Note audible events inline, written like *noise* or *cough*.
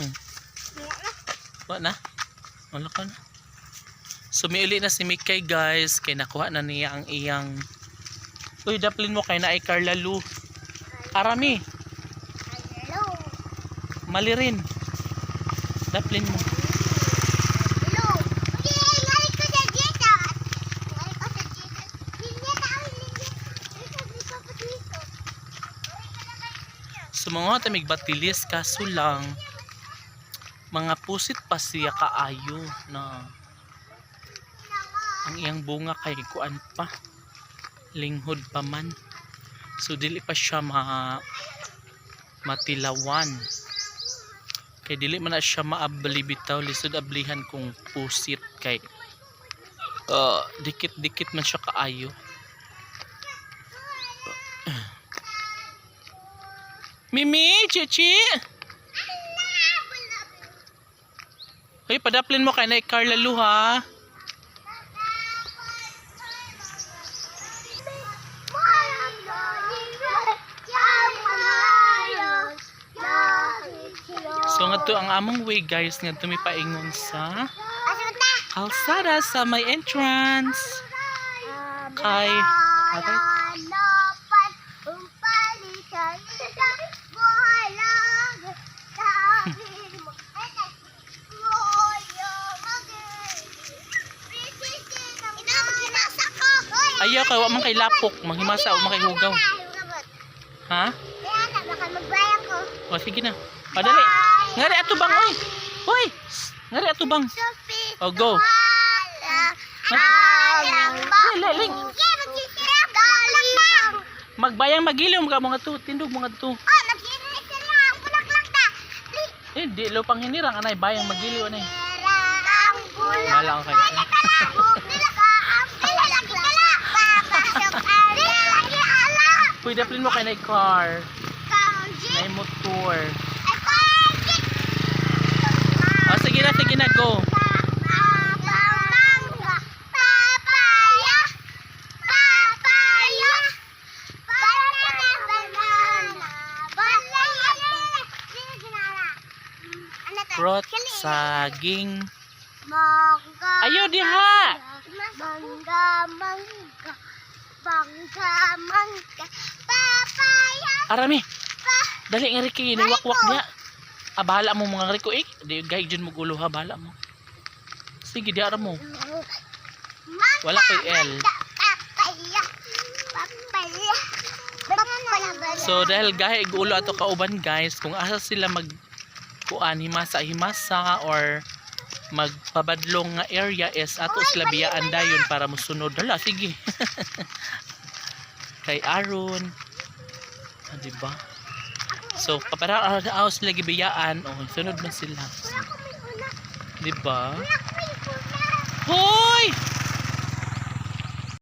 Hmm. Wala na? Wala ka na? Sumiuli na si Mikay guys. Kay nakuha na niya ang iyang... Uy, daplin mo kay na ay Carla Lu. Arami. Hello. Mali rin. Daplin mo. Hello. Okay, ngayon ko sa dito. Ngayon ko sa dito. Hindi na ako hindi. Hindi ko pa dito. Sumungo tamig batilis kaso lang mga pusit pa siya kaayo na ang iyang bunga kay kuan pa linghod pa man. So dili pa siya ma matilawan. Kay dili man na siya maabli bitaw lisod ablihan kung pusit kay uh, dikit dikit man siya kaayo. Mimi, Chichi. Hoy, padaplin mo kay na Carla Lu ha. So nga to ang among way guys nga to may paingon sa kalsada sa may entrance. Kay Ate? Ayaw kay wa man kay lapok, manghimasa o man kay hugaw. Ha? magbayang ko. O sige na. Padali. Ngari ato bang oy. Hoy. Ngari ato bang. Sophie. Oh, go. Dili, ling. Magbayang magiliw ka mga to, tindog mga to. Eh, di lo pang hinirang anay bayang magiliw anay. Ako kayo. Puy daplin mo kay na car, na motor. O sige na, sige na go. Fruit, saging. Mangga. Ayaw diha. Mangga, mangga. Mangga, mangga. Papaya. Arami. Dali nga rin kayo, niwakwak niya. Ah, bahala mo mga riko eh. Di gay dyan mo gulo ha, bahala mo. Sige, di mo. Mangga. Wala kay L. Papaya. Papaya. Papaya. So dahil gahe gulo ato kauban guys, kung asa sila mag kuan himasa himasa or magpabadlong nga area is ato sila biyaan dayon para musunod. Hala, sige. *laughs* Kay Aaron. Ah, di ba? So, para araw sila gibiyaan, oh, sunod man sila. Di ba? Hoy!